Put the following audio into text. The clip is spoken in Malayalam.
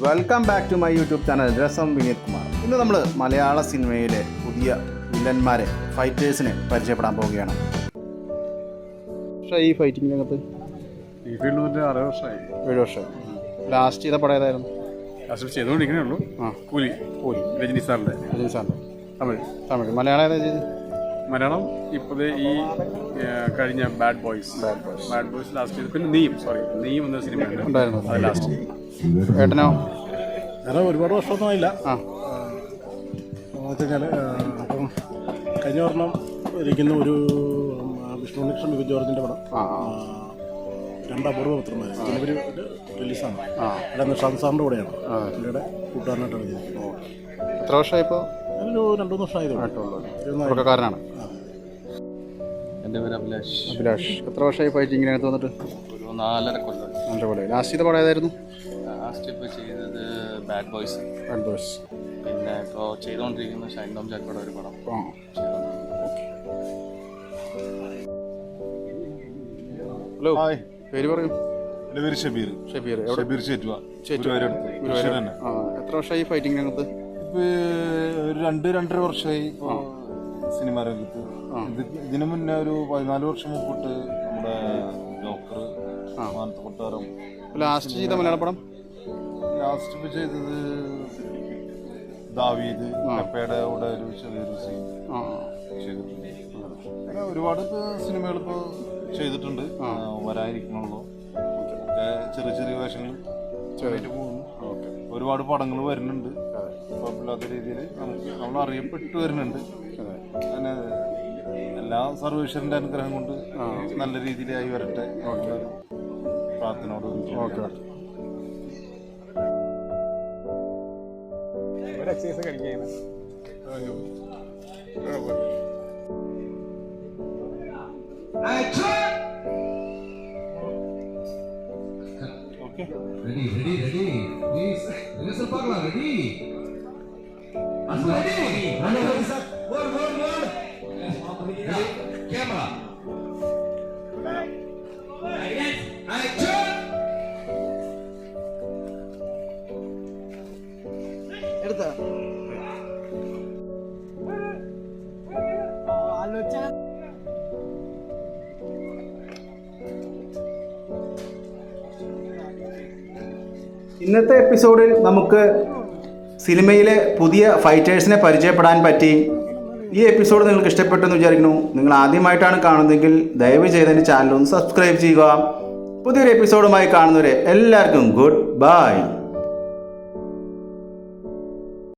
Welcome back to my YouTube channel രസം വിനീത് കുമാർ ഇന്ന് നമ്മൾ മലയാള സിനിമയിലെ പുതിയ വില്ലന്മാരെ ഫൈറ്റേഴ്സിനെ പരിചയപ്പെടാൻ പോവുകയാണ്. പക്ഷേ ഈ ഫൈറ്റിംഗ് രംഗത്ത് ഈ ഫീൽഡ് വന്നിട്ട് അറുപത് വർഷമായി. ഏഴ് വർഷം. ലാസ്റ്റ് ചെയ്ത പടം ഏതായിരുന്നു? ലാസ്റ്റ് ചെയ്തുകൊണ്ടിരിക്കണേ ഉള്ളൂ. ആ. കൂലി. കൂലി. രജനി സാറിന്റെ രജനി സാറിന്റെ തമിഴ്. തമിഴ്. മലയാളം ഏതാ ചെയ്ത് മലയാളം ഇപ്പോഴത്തെ ഈ കഴിഞ്ഞ bad boys bad boys bad boys last ചെയ്ത്. പിന്നെ നീയും സോറി നീയും എന്ന സിനിമ ഉണ്ട്. ഉണ്ടായിരുന്നു? അത് ലാസ്റ്റ് ഏട്ടനോ? ഞാൻ ഒരുപാട് വർഷമൊന്നും ആയില്ല ആ വെച്ചാൽ അപ്പം കഴിഞ്ഞ വർണം ഇരിക്കുന്ന ഒരു വിഷ്ണു ബിബി ജോർജിന്റെ പടം. ആ ആ, രണ്ട് അപൂർവ പത്രന്മാർ ജനുവരി റിലീസാണ്. ആ. അവിടെ നിഷാന്ത് സാറിന്റെ കൂടെയാണ്. ആ. പുള്ളിയുടെ കൂട്ടുകാരനായിട്ടാണ് ചെയ്തിരിക്കുന്നത് എത്ര വർഷമായി ഇപ്പോൾ ഒരു രണ്ടു മൂന്ന് വർഷമായത് തുടക്കക്കാരനാണ്. എന്റെ പേര് അഭിലാഷ്. അഭിലാഷ്. എത്ര വർഷമായി രംഗത്ത് വന്നിട്ട്? ഒരു നാലര കൊല്ലം. നല്ല കൊല്ലം. ലാസ്റ്റ് ചെയ്ത പടം ഏതായിരുന്നു? ലാസ്റ്റ് ഇപ്പോൾ ചെയ്തത് ബാഡ് ബോയ്സ് ബാഡ് ബോയ്സ് പിന്നെ ഇപ്പോൾ ചെയ്തുകൊണ്ടിരിക്കുന്ന ഷൈൻ ടോം ജാക്കോടെ ഒരു പടം ഹലോ. ഹായ് പേര് പറയൂ. എന്റെ പേര് ഷബീർ. ഷബീർ എവിടെ? ഷബീർ ചേറ്റുവ. തന്നെ. ആ എത്ര വർഷമായി ഫൈറ്റിംഗ് രംഗത്ത്? ഇപ്പോൾ ഒരു രണ്ട് രണ്ടര വർഷമായി സിനിമ രംഗത്ത്. ഇത് ഇതിനു മുന്നേ ഒരു പതിനാല് വർഷം മുമ്പിട്ട് നമ്മുടെ ജോക്കർ മാനത്ത കൊട്ടാരം. ലാസ്റ്റ് ചെയ്ത മലയാള പടം? ലാസ്റ്റ് ചെയ്തത് ദാവീദ് കപ്പയുടെ കൂടെ ഒരു ചെറിയൊരു സീൻ ചെയ്തിട്ടുണ്ട്. അങ്ങനെ ഒരുപാട് സിനിമകൾ ഇപ്പോൾ ചെയ്തിട്ടുണ്ട്. വരാനിരിക്കണുള്ളൂ. ചെറിയ ചെറിയ വേഷങ്ങൾ ചെറിയിട്ട് പോകുന്നു. ഒരുപാട് പടങ്ങൾ വരുന്നുണ്ട്. കുഴപ്പമില്ലാത്ത രീതിയിൽ നമുക്ക് നമ്മൾ അറിയപ്പെട്ട് വരുന്നുണ്ട്. അങ്ങനെ എല്ലാ സർവേശ്വരന്റെ അനുഗ്രഹം കൊണ്ട് നല്ല രീതിയിലായി വരട്ടെ പ്രാർത്ഥനയോട് ഓക്കെ. ഒരു എക്സസൈസ് കഴിക്കുകയാണ് okay ready ready ready please rehearsal பார்க்கலாம் ரெடி ரெடி சார் ஓடு ஓடு ஓடு கேமரா ഇന്നത്തെ എപ്പിസോഡിൽ നമുക്ക് സിനിമയിലെ പുതിയ ഫൈറ്റേഴ്സിനെ പരിചയപ്പെടാൻ പറ്റി. ഈ എപ്പിസോഡ് നിങ്ങൾക്ക് ഇഷ്ടപ്പെട്ടെന്ന് വിചാരിക്കുന്നു. നിങ്ങൾ ആദ്യമായിട്ടാണ് കാണുന്നതെങ്കിൽ ദയവ് ചെയ്ത് എന്റെ ചാനൽ ഒന്ന് സബ്സ്ക്രൈബ് ചെയ്യുക. പുതിയൊരു എപ്പിസോഡുമായി കാണുന്നവരെ എല്ലാവർക്കും ഗുഡ് ബൈ.